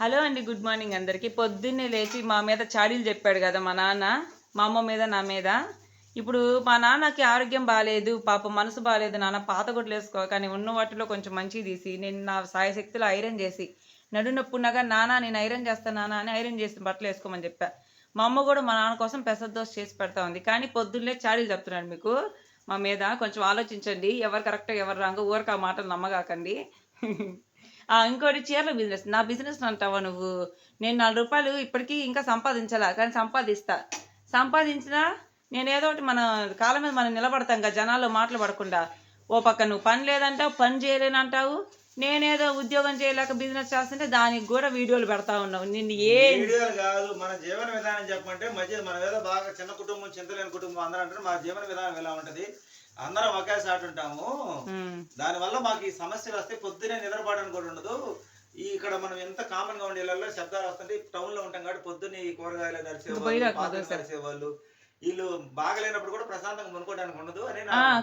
Hello అండి good morning అందరికీ. పొద్దున్నే లేచి మా మీద చాడీలు చెప్పాడు కదా మా నాన్న మా అమ్మ మీద నా మీద. ఇప్పుడు మా నాన్నకి ఆరోగ్యం బాగాలేదు పాప మనసు బాగాలేదు నాన్న పాత గుడ్లు వేసుకో కానీ ఉన్న వాటిలో కొంచెం మంచిది తీసి నేను నా సాయశక్తిలో ఐరన్ చేసి నడు నొప్పి ఉన్నాగా నాన్న నేను ఐరన్ చేస్తాను నాన్న అని ఐరన్ చేసి బట్టలు వేసుకోమని చెప్పా. మా అమ్మ కూడా మా నాన్న కోసం పెసర దోశ చేసి పెడతా ఉంది. కానీ పొద్దున్నే చాడీలు చెప్తున్నాడు మీకు మా మీద కొంచెం ఆలోచించండి. ఎవరు కరెక్ట్గా ఎవరు రాంగో ఊరికి ఆ మాటలు నమ్మగాకండి. ఇంకోటి చీరల బిజినెస్ నా బిజినెస్ అంటావా నువ్వు? నేను నాలుగు రూపాయలు ఇప్పటికీ ఇంకా సంపాదించాలా కానీ సంపాదిస్తా. సంపాదించినా నేను ఏదో ఒకటి మన కాలం మీద మనం నిలబడతాం కదా జనాల్లో మాటలు పడకుండా. ఓ పక్క నువ్వు పని లేదంటావు పని చేయలేనంటావు. నేనేదో ఉద్యోగం చేయలేక బిజినెస్ చేస్తుంటే దానికి కూడా వీడియోలు పెడతా ఉన్నావు. నిన్ను ఏ వీడియోలు కాదు మన జీవన విధానం చెప్పమంటే మధ్య మన ఏదో బాగా చిన్న కుటుంబం చింతలేని కుటుంబం అందరూ అంటారు మా జీవన విధానం ఎలా ఉంటది? అందరం ఒకే సాటి ఉంటాము. దానివల్ల మాకు ఈ సమస్యలు వస్తే పొద్దునే నిద్రపోవడానికి కూడా ఉండదు. ఈ ఇక్కడ మనం ఎంత కామన్గా ఉండే ఇళ్ళల్లో శబ్దాలు వస్తుంటే టౌన్లో ఉంటాం కాబట్టి పొద్దున్నే ఈ కూరగాయలు సార్. నడిచేవాళ్ళు వీళ్ళు బాగలేనప్పుడు కూడా ప్రశాంతంగా కొనుక్కోవడానికి ఉండదు అని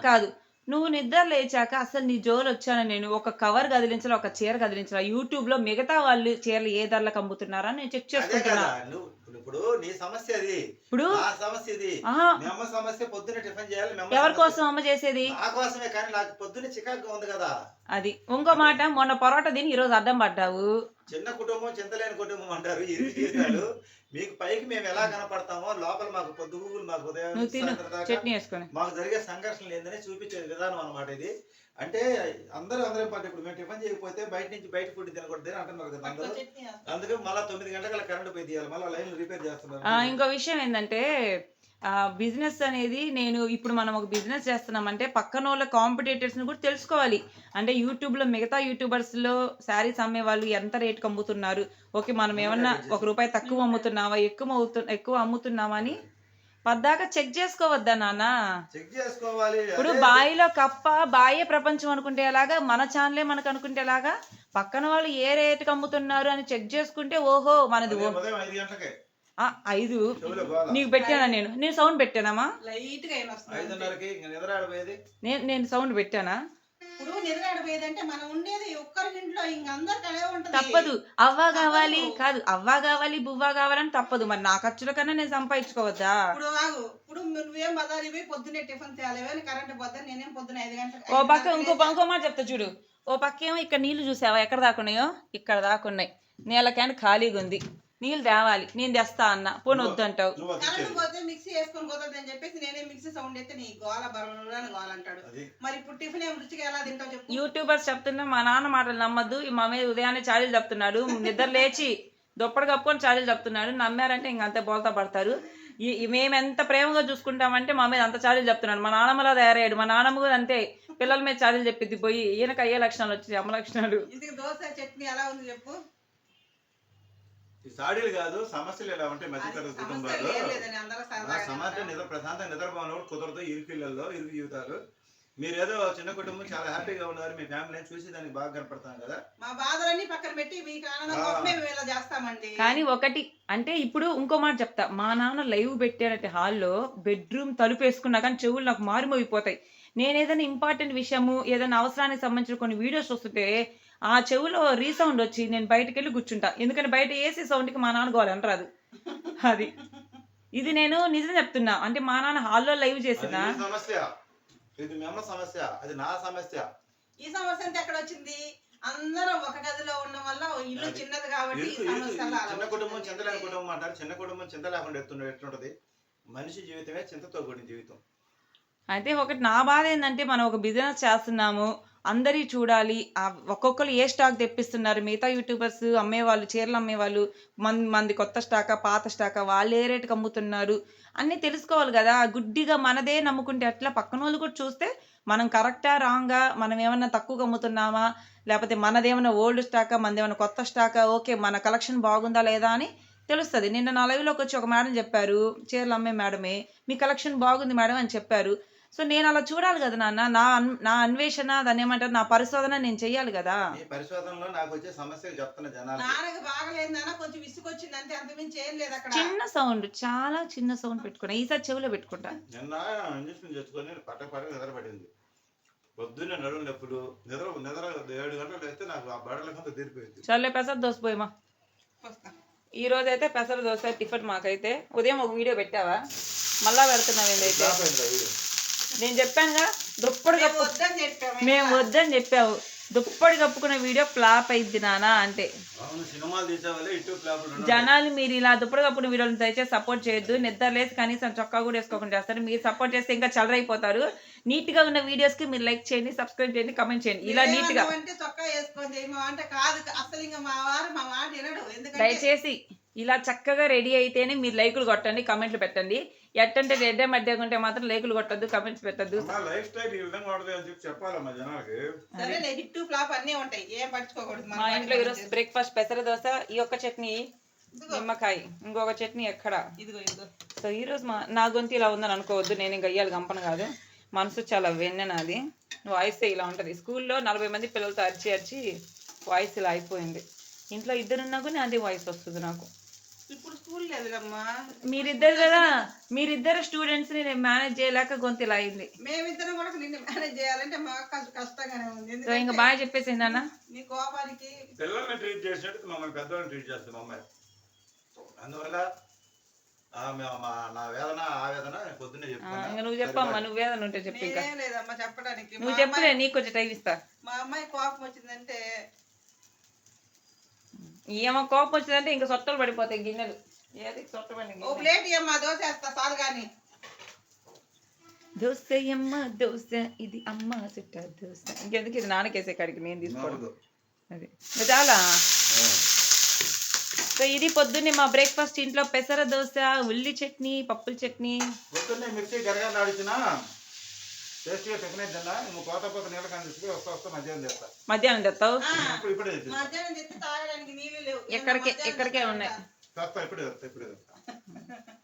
కాదు. నువ్వు నిద్ర లేచాక అసలు నీ జోలు వచ్చాను నేను? ఒక కవర్ కదిలించాలి ఒక చీర కదిలించాలి? యూట్యూబ్లో మిగతా వాళ్ళు చీరలు ఏ ధరలకు అమ్ముతున్నారా? నేను చెక్ చేసుకుంటున్నా. ఇప్పుడు- నీ సమస్య అది ఇప్పుడు సమస్య ఇది. అమ్మ సమస్య పొద్దునే టిఫిన్ చేయాలి ఎవరి కోసం అమ్మ చేసేది? నా కోసమే కానీ నాకు పొద్దున్నే చికాకుగా ఉంది కదా. అది. ఇంకో మాట మొన్న పొరోటా తిని ఈరోజు అడ్డం పడ్డావు. చిన్న కుటుంబం చింతలేని కుటుంబం అంటారు ఇరు జీవితాలు. మీకు పైకి మేము ఎలా కనపడతామో లోపల మాకు పొద్దు గూగుల్ మాకు ఉదయం మాకు జరిగే సంఘర్షణలు ఏందని చూపించే విధానం అన్నమాట ఇది. అంటే అందరూ అందరూ పాటు ఇప్పుడు మేము టిఫిన్ చేయకపోతే బయట నుంచి బయట ఫుడ్ తినకూడదు అని అంటున్నారు కదా అందరూ. అందుకే మళ్ళీ తొమ్మిది గంటల కరెంట్ పోయి తీయాలి మళ్ళీ లైన్ రిపేర్ ఆ, చేస్తున్నారు ఇంకో విషయం ఏంటంటే బిజినెస్ అనేది నేను ఇప్పుడు మనం ఒక బిజినెస్ చేస్తున్నామంటే పక్కన వాళ్ళ కాంపిటేటర్స్ని కూడా తెలుసుకోవాలి. అంటే యూట్యూబ్లో మిగతా యూట్యూబర్స్లో శారీస్ అమ్మే వాళ్ళు ఎంత రేట్కి అమ్ముతున్నారు? ఓకే మనం ఏమన్నా ఒక రూపాయి తక్కువ అమ్ముతున్నావా ఎక్కువ ఎక్కువ అమ్ముతున్నావా అని పద్దాక చెక్ చేసుకోవద్దా నాన్న? చెక్ చేసుకోవాలి. ఇప్పుడు బాయిలో కప్ప బాయే ప్రపంచం అనుకుంటే ఎలాగా? మన ఛానలే మనకు అనుకుంటే ఎలాగా? పక్కన వాళ్ళు ఏ రేటుకి అమ్ముతున్నారు అని చెక్ చేసుకుంటే ఓహో మనది ఐదు. నీకు పెట్టానా నేను? నేను సౌండ్ పెట్టానామా? లైట్గా అయిన వస్తుంది ఐదున్నరకి ఇంక నిద్ర ఆడిపోయేది నేను నేను సౌండ్ పెట్టానా? ఇప్పుడు నిద్రాడిపోయేదంటే మనం ఉండేది ఒక్కరి ఇంట్లో ఇంక అందరికి అదే ఉంటది. తప్పదు. అవ్వ కావాలి. కాదు. అవ్వ కావాలి బువ్వ కావాలని తప్పదు. మరి నా ఖర్చుల కన్నా నేను సంపాదించుకోవద్దా? ఇప్పుడు నువ్వేం టిఫిన్ తేలేవని కరెంట్ పోతే నేనేం పొద్దున ఐదు గంటలకు ఓ పక్క ఇంకో ఇంకో మాట చెప్తా చూడు. ఓ పక్క ఏమో ఇక్కడ నీళ్ళు చూసావా? ఎక్కడ దాకున్నాయో ఇక్కడ దాకున్నాయి క్యాన్ ఖాళీగా ఉంది. నీళ్ళు తేవాలి నేను తెస్తా అన్న. పోను వద్దంటావు. కరెంట్. పోతే మిక్సీ వేసుకొని పోతుంది అని చెప్పేసి నేనే మిక్సీ సౌండ్ అయితే నీ గోల గోల అంటాడు మరి ఇప్పుడు టిఫిన్ ఏం రుచిగా ఎలా తింటావు చెప్పు. యూట్యూబర్స్ చెప్తున్నా మా నాన్న మాటలు నమ్మద్దు. ఈ మా మీద ఉదయాన్నే చాడీలు చెప్తున్నాడు నిద్ర లేచి దుప్పటి కప్పుకొని చాడీలు చెప్తున్నాడు నమ్మారంటే ఇంక అంతే బోల్తా పడతారు. మేము ఎంత ప్రేమగా చూసుకుంటామంటే మా మీద అంత చాడీలు చెప్తున్నాడు మా నాన్నమ్మలా తయారయ్యాడు. మా నాన్నమ్మ కూడా అంతే. పిల్లల మీద చాడీలు చెప్పిద్ది పోయి. ఈయనకు అయ్యే లక్షణాలు వచ్చాయి అమ్మ లక్షణాలు. దోశ చట్నీ ఎలా ఉంది చెప్పు. ఈ సాడీలు కాదు సమస్యలు ఎలా ఉంటాయి మధ్యతరగతి కుటుంబాలు సమాజం. నిద్ర ప్రశాంతంగా నిద్రపోయినప్పుడు కుదరదు ఇరుకిళ్ళల్లో ఇరుకు జీవితాలు. మీరేదో చిన్న కుటుంబం చాలా హ్యాపీగా ఉన్నారు మీ ఫ్యామిలీని చూసి దానికి బాగా కనపడతాం కదా? మా బాధలన్నీ పక్కన పెట్టి మీకు ఆనందం ఆ. కోసమే మేము ఇలా చేస్తామండి. కానీ ఒకటి అంటే ఇప్పుడు ఇంకో మాట చెప్తా. మా నాన్న లైవ్ పెట్టారంటే హాల్లో బెడ్రూమ్ తలుపు వేసుకున్నా కానీ చెవులు నాకు మారిమోగిపోతాయి. నేను ఏదైనా ఇంపార్టెంట్ విషయము ఏదైనా అవసరానికి సంబంధించిన కొన్ని వీడియోస్ వస్తుంటే ఆ చెవులో రీసౌండ్ వచ్చి నేను బయటకు వెళ్ళి కూర్చుంటా. ఎందుకంటే బయట ఏసీ సౌండ్కి మా నాన్న గోవాలి అంటారు అది. ఇది నేను నిజం చెప్తున్నా. అంటే మా నాన్న హాల్లో లైవ్ చేసిన సమస్య. ఇది మీ అమ్మ సమస్య. అది నా సమస్య. ఈ సమస్య అంతా ఎక్కడ వచ్చింది? అందరం ఒక గదిలో ఉండడం వల్ల ఇల్లు. చిన్నది కాబట్టి ఈ ఇరుకు ఇరుకు సమస్య అలా చిన్న కుటుంబం. చింతలేని కుటుంబం అంటారు. చిన్న కుటుంబం చింత లేకుండా ఎత్తుండే ఎట్లుంటది మనిషి జీవితమే చింతతో కూడిన జీవితం. అయితే ఒకటి నా బాధ ఏంటంటే మనం ఒక బిజినెస్ చేస్తున్నాము. అందరి చూడాలి. ఆ ఒక్కొక్కరు ఏ స్టాక్ తెప్పిస్తున్నారు? మిగతా యూట్యూబర్స్ అమ్మేవాళ్ళు చీరలు అమ్మేవాళ్ళు మంది మంది కొత్త స్టాకా పాత స్టాకా వాళ్ళు ఏ రేటుకి అమ్ముతున్నారు? అన్నీ తెలుసుకోవాలి కదా. గుడ్డిగా మనదే నమ్ముకుంటే అట్లా పక్కన వాళ్ళు కూడా చూస్తే మనం కరెక్టా రాంగా మనం ఏమన్నా తక్కువగా అమ్ముతున్నామా? లేకపోతే మనదేమన్నా ఓల్డ్ స్టాకా మనదేమన్నా కొత్త స్టాకా? ఓకే మన కలెక్షన్ బాగుందా లేదా అని తెలుస్తుంది. నిన్న నా లైవ్లోకి వచ్చి ఒక మేడం చెప్పారు చీరలు అమ్మే మేడమే మీ కలెక్షన్ బాగుంది మేడం అని చెప్పారు. సో నేను అలా చూడాలి కదా నాన్న. నా నా అన్వేషణ దాన్ని ఏమంటారు నా పరిశోధన నేను చెయ్యాలి కదా. ఈ పరిశోధనలో నాకు వచ్చే సమస్యలు చెప్తున్న జనాలు. నాన్నకి బాగలేదు నాన్న. కొంచెం విసుకొచ్చింది అంతే. అంతమించి ఏం లేదు అక్కడ. చిన్న సౌండ్ చాలా చిన్న సౌండ్ పెట్టుకున్నా. ఈసారి చెవిలో పెట్టుకుంటా. నిన్న ఇంజక్షన్ తెచ్చుకొని పడింది పొద్దున్నే నడుము నొప్పులు. నిద్ర నిద్ర ఏడు గంటలు వేస్తే నాకు ఆ బడల కొంత తీరిపోయింది. చల్లే ప్రసాద్ దోసిపోయమా ఈ రోజు అయితే పెసర దోశ టిఫిన్ మాకైతే. ఉదయం ఒక వీడియో పెట్టావా? మళ్ళా పెడుతున్నావు ఏంటైతే ఆ వీడియో. నేను చెప్పానుగా దుప్పటి కప్పు వద్దని చెప్పాము మేము వద్దని చెప్పావు. దుప్పటి కప్పుకున్న వీడియో ఫ్లాప్ అయింది నానా అంటే. జనాలు మీరు ఇలా దుప్పటి కప్పుకున్న వీడియోని దయచేసి సపోర్ట్ చేయొద్దు. నిద్ర లేసి కనీసం చొక్కా కూడా వేసుకోకుండా చేస్తారు. మీరు సపోర్ట్ చేస్తే ఇంకా చల్లరైపోతారు నీట్గా ఉన్న వీడియోస్కి మీరు లైక్ చేయండి సబ్స్క్రైబ్ చేయండి కమెంట్ చేయండి. ఇలా నీట్గా అంటే చొక్కా వేసుకొని చేయమా అంటే కాదు అసలు ఇంకా మా వారు మా మాట వినడు. ఎందుకంటే దయచేసి ఇలా చక్కగా రెడీ అయితేనే మీరు లైకులు కొట్టండి కమెంట్లు పెట్టండి. ఎట్టంటే రెడ్డే మధ్య ఉంటే మాత్రం లైకులు కొట్టద్దు కమెంట్స్ పెట్టద్దు. మా లైఫ్ స్టైల్ ఈ విధంగా ఉండదు అని చెప్పి చెప్పాలమ్మా జనాలకి. సరే హిట్ ఫ్లాప్ అన్నీ ఉంటాయి. ఏం పట్టించుకోకూడదు. మన మా ఇంట్లో ఈరోజు. బ్రేక్ఫాస్ట్ పెసర దోశ ఈ ఒక్క చట్నీ నిమ్మకాయ ఇంకొక చట్నీ ఎక్కడ? ఇదిగో ఇదిగో. సో ఈరోజు మా నా గొంతు ఇలా ఉందని అనుకోవద్దు నేను ఇంకా అయ్యాలి గంపన కాదు. మనసు చాలా వెన్నె నాది. వాయిస్ ఇలా ఉంటుంది. స్కూల్లో నలభై మంది పిల్లలతో అరిచి అరిచి వాయిస్ ఇలా అయిపోయింది. ఇంట్లో ఇద్దరున్నా కానీ అదే వాయిస్ వస్తుంది నాకు. ఇప్పుడు స్కూల్ లేదులమ్మా. మీరిద్దరు కదా మీరిద్దరు స్టూడెంట్స్ని నేను మేనేజ్ చేయలేక గొంతు ఇలా అయింది. మేమిద్దరం కూడా నిన్ను మేనేజ్ చేయాలంటే మాకు కొంచెం కష్టంగానే ఉంది. సో ఇంకా బాగా చెప్పేసింది అన్న నీ కోపానికి పిల్లల్ని ట్రీట్ చేసినట్టు మమ్మల్ని పెద్దవాళ్ళని ట్రీట్ చేస్తుంది మా అమ్మాయి అందువల్ల నా వేదన ఆవేదన పొద్దున్నే చెప్తాను నువ్వు చెప్పమ్మా నువ్వు ఏదైనా ఉంటే చెప్పు ఇంకా. లేదమ్మా చెప్పడానికి. నువ్వు చెప్పులే నీకు కొంచెం టైం ఇస్తా. మా అమ్మాయి కోపం వచ్చిందంటే ఏమో కోపం వచ్చిందంటే ఇంకా సొట్టలు పడిపోతాయి గిన్నెలు. ఏది సొట్ట ఓ. ప్లేట్ ఇవ్వమ్మా దోశ వేస్తా చాలు కానీ దోశ అమ్మ దోశ ఇది అమ్మ చుట్ట దోశ. ఇంకెందుకు ఇది నాన్నకేసే కాడికి నేను తీసుకోవడం. అది. చాలా. సో ఇది పొద్దున్నే మా బ్రేక్ఫాస్ట్ ఇంట్లో పెసర దోశ ఉల్లి చట్నీ పప్పుల చట్నీ. పొద్దున్నే ఆడిచిన టేస్ట్గా టిఫిన్ తిన్నా నువ్వు నీళ్ళ కానీ తీసుకుని వస్తా వస్తా మధ్యాహ్నం తెస్తావు? ఆ, ఇప్పుడు ఇప్పుడే తెచ్చి మధ్యాహ్నం తెచ్చి తాగడానికి నీళ్ళు లేవు. ఎక్కడికే ఉన్నాయి? తెస్తా ఇప్పుడే తెస్తా ఇప్పుడే తెస్తా.